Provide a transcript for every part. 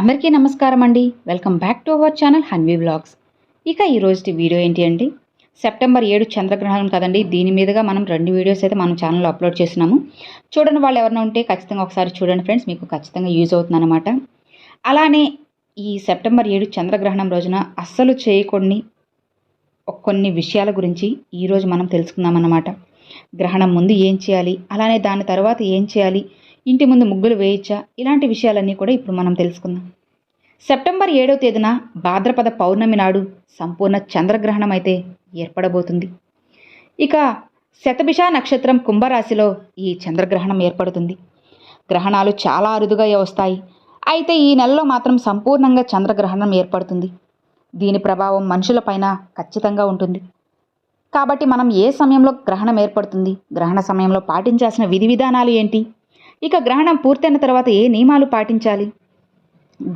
అందరికీ నమస్కారం అండి. Welcome back to our channel Hanvi blogs ఇక ఈరోజు వీడియో ఏంటి అండి? సెప్టెంబర్ ఏడు చంద్రగ్రహణం కదండి. దీని మీదుగా మనం రెండు వీడియోస్ అయితే మనం ఛానల్లో అప్లోడ్ చేసినాము చూడండి వాళ్ళు ఎవరైనా ఉంటే ఖచ్చితంగా ఒకసారి చూడండి ఫ్రెండ్స్. మీకు ఖచ్చితంగా యూజ్ అవుతుందన్నమాట. అలానే ఈ సెప్టెంబర్ ఏడు చంద్రగ్రహణం రోజున అస్సలు చేయకూడని కొన్ని విషయాల గురించి ఈరోజు మనం తెలుసుకుందామన్నమాట. గ్రహణం ముందు ఏం చేయాలి? అలానే దాని తర్వాత ఏం చేయాలి? ఇంటి ముందు ముగ్గులు వేయచ్చా ఇలాంటి విషయాలన్నీ కూడా ఇప్పుడు మనం తెలుసుకుందాం. సెప్టెంబర్ ఏడవ తేదీన భాద్రపద పౌర్ణమి నాడు సంపూర్ణ చంద్రగ్రహణం అయితే ఏర్పడబోతుంది. ఇక శతభిష నక్షత్రం కుంభరాశిలో ఈ చంద్రగ్రహణం ఏర్పడుతుంది. గ్రహణాలు చాలా అరుదుగా వస్తాయి. అయితే ఈ నెలలో మాత్రం సంపూర్ణంగా చంద్రగ్రహణం ఏర్పడుతుంది. దీని ప్రభావం మనుషులపైన ఖచ్చితంగా ఉంటుంది. కాబట్టి మనం ఏ సమయంలో గ్రహణం ఏర్పడుతుంది గ్రహణ సమయంలో పాటించాల్సిన విధి విధానాలు ఏంటి ఇక గ్రహణం పూర్తయిన తర్వాత ఏ నియమాలు పాటించాలి?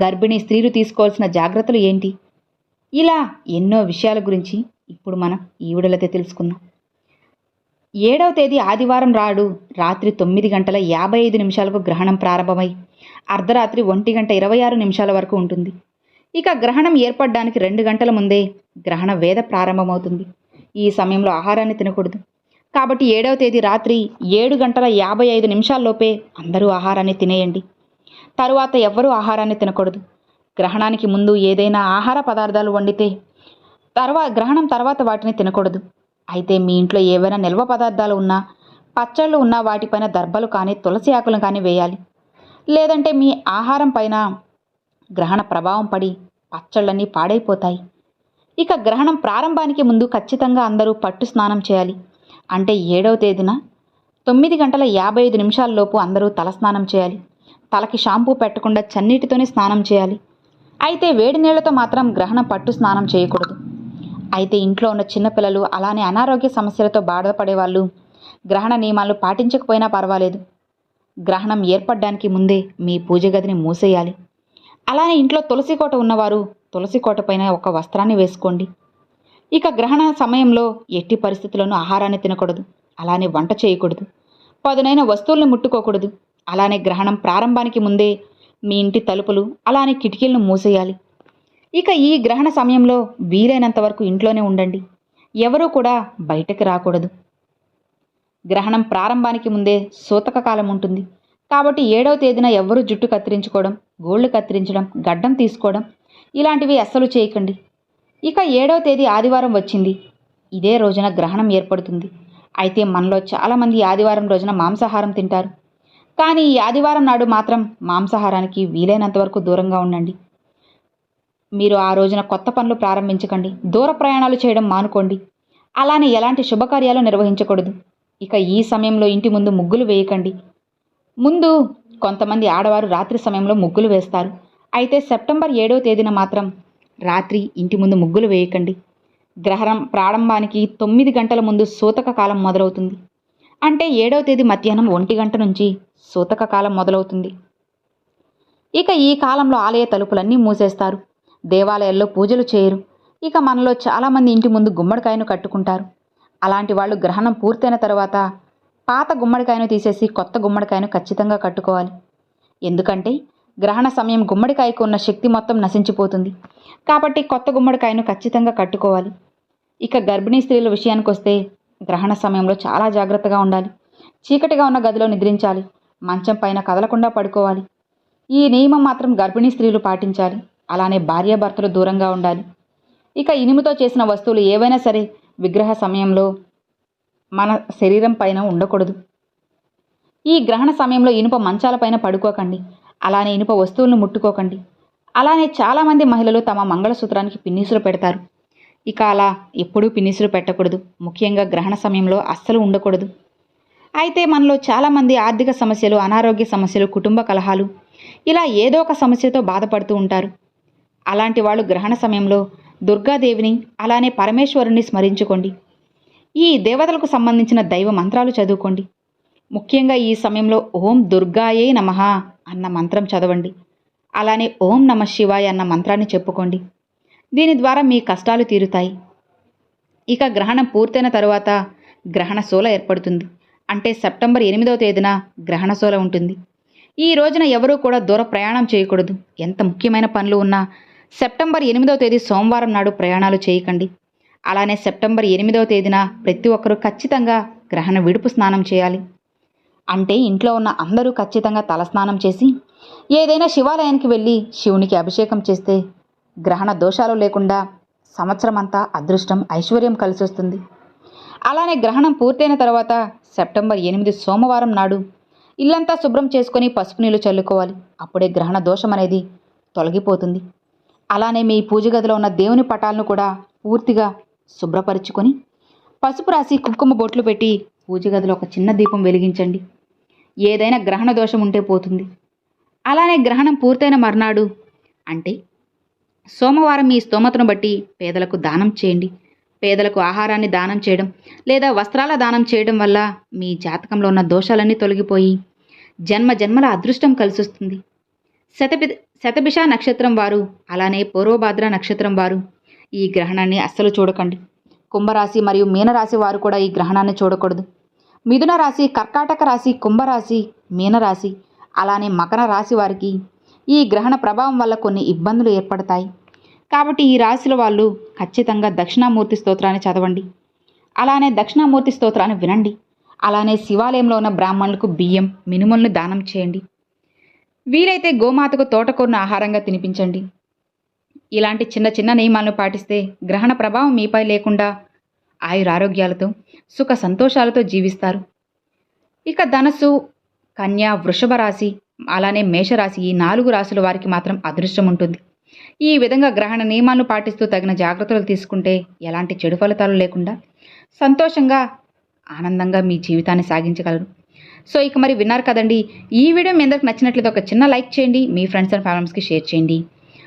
గర్భిణీ స్త్రీలు తీసుకోవాల్సిన జాగ్రత్తలు ఏంటి? ఇలా ఎన్నో విషయాల గురించి ఇప్పుడు మనం ఈ తెలుసుకుందాం. ఏడవ తేదీ ఆదివారం రాడు రాత్రి తొమ్మిది గంటల యాభై ఐదు నిమిషాలకు గ్రహణం ప్రారంభమై అర్ధరాత్రి ఒంటి గంట ఇరవై ఆరు నిమిషాల వరకు ఉంటుంది. ఇక గ్రహణం ఏర్పడడానికి రెండు గంటల ముందే గ్రహణ వేద ప్రారంభమవుతుంది. ఈ సమయంలో ఆహారాన్ని తినకూడదు. కాబట్టి ఏడవ తేదీ రాత్రి ఏడు గంటల యాభై ఐదు నిమిషాల్లోపే అందరూ ఆహారాన్ని తినేయండి. తరువాత ఎవ్వరూ ఆహారాన్ని తినకూడదు. గ్రహణానికి ముందు ఏదైనా ఆహార పదార్థాలు వండితే తర్వాత గ్రహణం తర్వాత వాటిని తినకూడదు. అయితే మీ ఇంట్లో ఏవైనా నిల్వ పదార్థాలు ఉన్నా పచ్చళ్ళు ఉన్నా వాటిపైన దర్భలు కానీ తులసి ఆకులు కానీ వేయాలి. లేదంటే మీ ఆహారం పైన గ్రహణ ప్రభావం పడి పచ్చళ్ళన్నీ పాడైపోతాయి. ఇక గ్రహణం ప్రారంభానికి ముందు ఖచ్చితంగా అందరూ పట్టు స్నానం చేయాలి. అంటే ఏడవ తేదీన తొమ్మిది గంటల యాభై ఐదు నిమిషాల్లోపు అందరూ తలస్నానం చేయాలి. తలకి షాంపూ పెట్టకుండా చన్నీటితోనే స్నానం చేయాలి. అయితే వేడి నీళ్ళతో మాత్రం గ్రహణం పట్టు స్నానం చేయకూడదు. అయితే ఇంట్లో ఉన్న చిన్నపిల్లలు అలానే అనారోగ్య సమస్యలతో బాధపడే వాళ్ళు గ్రహణ నియమాలు పాటించకపోయినా పర్వాలేదు. గ్రహణం ఏర్పడడానికి ముందే మీ పూజ గదిని మూసేయాలి. అలానే ఇంట్లో తులసి కోట ఉన్నవారు తులసి కోట పైన ఒక వస్త్రాన్ని వేసుకోండి. ఇక గ్రహణ సమయంలో ఎట్టి పరిస్థితుల్లోనూ ఆహారాన్ని తినకూడదు. అలానే వంట చేయకూడదు. పదునైన వస్తువుల్ని ముట్టుకోకూడదు. అలానే గ్రహణం ప్రారంభానికి ముందే మీ ఇంటి తలుపులు అలానే కిటికీలను మూసేయాలి. ఇక ఈ గ్రహణ సమయంలో వీలైనంత వరకు ఇంట్లోనే ఉండండి. ఎవరూ కూడా బయటకు రాకూడదు. గ్రహణం ప్రారంభానికి ముందే సూతక కాలం ఉంటుంది. కాబట్టి ఏడవ తేదీన ఎవ్వరూ జుట్టు కత్తిరించుకోవడం గోళ్ళు కత్తిరించడం గడ్డం తీసుకోవడం ఇలాంటివి అస్సలు చేయకండి. ఇక ఏడవ తేదీ ఆదివారం వచ్చింది. ఇదే రోజున గ్రహణం ఏర్పడుతుంది. అయితే మనలో చాలామంది ఆదివారం రోజున మాంసాహారం తింటారు. కానీ ఈ ఆదివారం నాడు మాత్రం మాంసాహారానికి వీలైనంత వరకు దూరంగా ఉండండి. మీరు ఆ రోజున కొత్త పనులు ప్రారంభించకండి. దూర ప్రయాణాలు చేయడం మానుకోండి. అలానే ఎలాంటి శుభకార్యాలు నిర్వహించకూడదు. ఇక ఈ సమయంలో ఇంటి ముందు ముగ్గులు వేయకండి. ముందు కొంతమంది ఆడవారు రాత్రి సమయంలో ముగ్గులు వేస్తారు. అయితే సెప్టెంబర్ ఏడవ తేదీన మాత్రం రాత్రి ఇంటి ముందు ముగ్గులు వేయకండి. గ్రహణం ప్రారంభానికి తొమ్మిది గంటల ముందు సూతక కాలం మొదలవుతుంది. అంటే ఏడవ తేదీ మధ్యాహ్నం ఒంటి గంట నుంచి సూతక కాలం మొదలవుతుంది. ఇక ఈ కాలంలో ఆలయ తలుపులన్నీ మూసేస్తారు. దేవాలయాల్లో పూజలు చేయరు. ఇక మనలో చాలామంది ఇంటి ముందు గుమ్మడికాయను కట్టుకుంటారు. అలాంటి వాళ్ళు గ్రహణం పూర్తయిన తర్వాత పాత గుమ్మడికాయను తీసేసి కొత్త గుమ్మడికాయను ఖచ్చితంగా కట్టుకోవాలి. ఎందుకంటే గ్రహణ సమయం గుమ్మడికాయకు ఉన్న శక్తి మొత్తం నశించిపోతుంది. కాబట్టి కొత్త గుమ్మడికాయను ఖచ్చితంగా కట్టుకోవాలి. ఇక గర్భిణీ స్త్రీల విషయానికి వస్తే గ్రహణ సమయంలో చాలా జాగ్రత్తగా ఉండాలి. చీకటిగా ఉన్న గదిలో నిద్రించాలి. మంచం పైన కదలకుండా పడుకోవాలి. ఈ నియమం మాత్రం గర్భిణీ స్త్రీలు పాటించాలి. అలానే భార్యాభర్తలు దూరంగా ఉండాలి. ఇక ఇనుముతో చేసిన వస్తువులు ఏవైనా సరే విగ్రహ సమయంలో మన శరీరం పైన ఉండకూడదు. ఈ గ్రహణ సమయంలో ఇనుప మంచాలపైన పడుకోకండి. అలానే ఇనుప వస్తువులను ముట్టుకోకండి. అలానే చాలామంది మహిళలు తమ మంగళసూత్రానికి పిన్నీసులు పెడతారు. ఇక అలా ఎప్పుడూ పిన్నీసులు పెట్టకూడదు. ముఖ్యంగా గ్రహణ సమయంలో అస్సలు ఉండకూడదు. అయితే మనలో చాలామంది ఆర్థిక సమస్యలు అనారోగ్య సమస్యలు కుటుంబ కలహాలు ఇలా ఏదో ఒక సమస్యతో బాధపడుతూ ఉంటారు. అలాంటి వాళ్ళు గ్రహణ సమయంలో దుర్గాదేవిని అలానే పరమేశ్వరుణ్ణి స్మరించుకోండి. ఈ దేవతలకు సంబంధించిన దైవ మంత్రాలు చదువుకోండి. ముఖ్యంగా ఈ సమయంలో ఓం దుర్గాయే నమః. అన్న మంత్రం చదవండి. అలానే ఓం నమ శివాయ అన్న మంత్రాన్ని చెప్పుకోండి. దీని ద్వారా మీ కష్టాలు తీరుతాయి. ఇక గ్రహణం పూర్తయిన తరువాత గ్రహణ శూల ఏర్పడుతుంది. అంటే సెప్టెంబర్ ఎనిమిదవ తేదీన గ్రహణ శూల ఉంటుంది. ఈ రోజున ఎవరూ కూడా దూర ప్రయాణం చేయకూడదు. ఎంత ముఖ్యమైన పనులు ఉన్నా సెప్టెంబర్ ఎనిమిదవ తేదీ సోమవారం నాడు ప్రయాణాలు చేయకండి. అలానే సెప్టెంబర్ ఎనిమిదవ తేదీన ప్రతి ఒక్కరూ ఖచ్చితంగా గ్రహణ విడుపు స్నానం చేయాలి. అంటే ఇంట్లో ఉన్న అందరూ ఖచ్చితంగా తలస్నానం చేసి ఏదైనా శివాలయానికి వెళ్ళి శివునికి అభిషేకం చేస్తే గ్రహణ దోషాలు లేకుండా సంవత్సరం అంతా అదృష్టం ఐశ్వర్యం కలిసి వస్తుంది. అలానే గ్రహణం పూర్తయిన తర్వాత సెప్టెంబర్ ఎనిమిది సోమవారం నాడు ఇల్లంతా శుభ్రం చేసుకొని పసుపు నీళ్ళు చల్లుకోవాలి. అప్పుడే గ్రహణ దోషం అనేది తొలగిపోతుంది. అలానే మీ పూజ గదిలో ఉన్న దేవుని పటాలను కూడా పూర్తిగా శుభ్రపరుచుకొని పసుపు రాసి కుంకుమ బొట్లు పెట్టి పూజ గదిలో ఒక చిన్న దీపం వెలిగించండి. ఏదైనా గ్రహణ దోషం ఉంటే పోతుంది. అలానే గ్రహణం పూర్తయిన మర్నాడు అంటే సోమవారం మీ స్తోమతను బట్టి పేదలకు దానం చేయండి. పేదలకు ఆహారాన్ని దానం చేయడం లేదా వస్త్రాల దానం చేయడం వల్ల మీ జాతకంలో ఉన్న దోషాలన్నీ తొలగిపోయి జన్మ జన్మల అదృష్టం కలిసొస్తుంది. శతపి శతభిష నక్షత్రం వారు అలానే పూర్వభాద్ర నక్షత్రం వారు ఈ గ్రహణాన్ని అస్సలు చూడకండి. కుంభరాశి మరియు మీనరాశి వారు కూడా ఈ గ్రహణాన్ని చూడకూడదు. మిథున రాశి కర్కాటక రాశి కుంభరాశి మీనరాశి అలానే మకర రాశి వారికి ఈ గ్రహణ ప్రభావం వల్ల కొన్ని ఇబ్బందులు ఏర్పడతాయి. కాబట్టి ఈ రాశుల వాళ్ళు ఖచ్చితంగా దక్షిణామూర్తి స్తోత్రాన్ని చదవండి. అలానే దక్షిణామూర్తి స్తోత్రాన్ని వినండి. అలానే శివాలయంలో ఉన్న బ్రాహ్మణులకు బియ్యం మినుములను దానం చేయండి. వీలైతే గోమాతకు తోటకూరను ఆహారంగా తినిపించండి. ఇలాంటి చిన్న చిన్న నియమాలను పాటిస్తే గ్రహణ ప్రభావం మీపై లేకుండా ఆయురారోగ్యాలతో సుఖ సంతోషాలతో జీవిస్తారు. ఇక ధనస్సు కన్య వృషభ రాశి అలానే మేషరాశి ఈ నాలుగు రాశుల వారికి మాత్రం అదృష్టం ఉంటుంది. ఈ విధంగా గ్రహణ నియమాలను పాటిస్తూ తగిన జాగ్రత్తలు తీసుకుంటే ఎలాంటి చెడు ఫలితాలు లేకుండా సంతోషంగా ఆనందంగా మీ జీవితాన్ని సాగించగలరు. సో ఇక మరి విన్నారు కదండి ఈ వీడియో మీ అందరికి నచ్చినట్లయితే ఒక చిన్న లైక్ చేయండి మీ ఫ్రెండ్స్ అండ్ ఫ్యామిలీస్కి షేర్ చేయండి.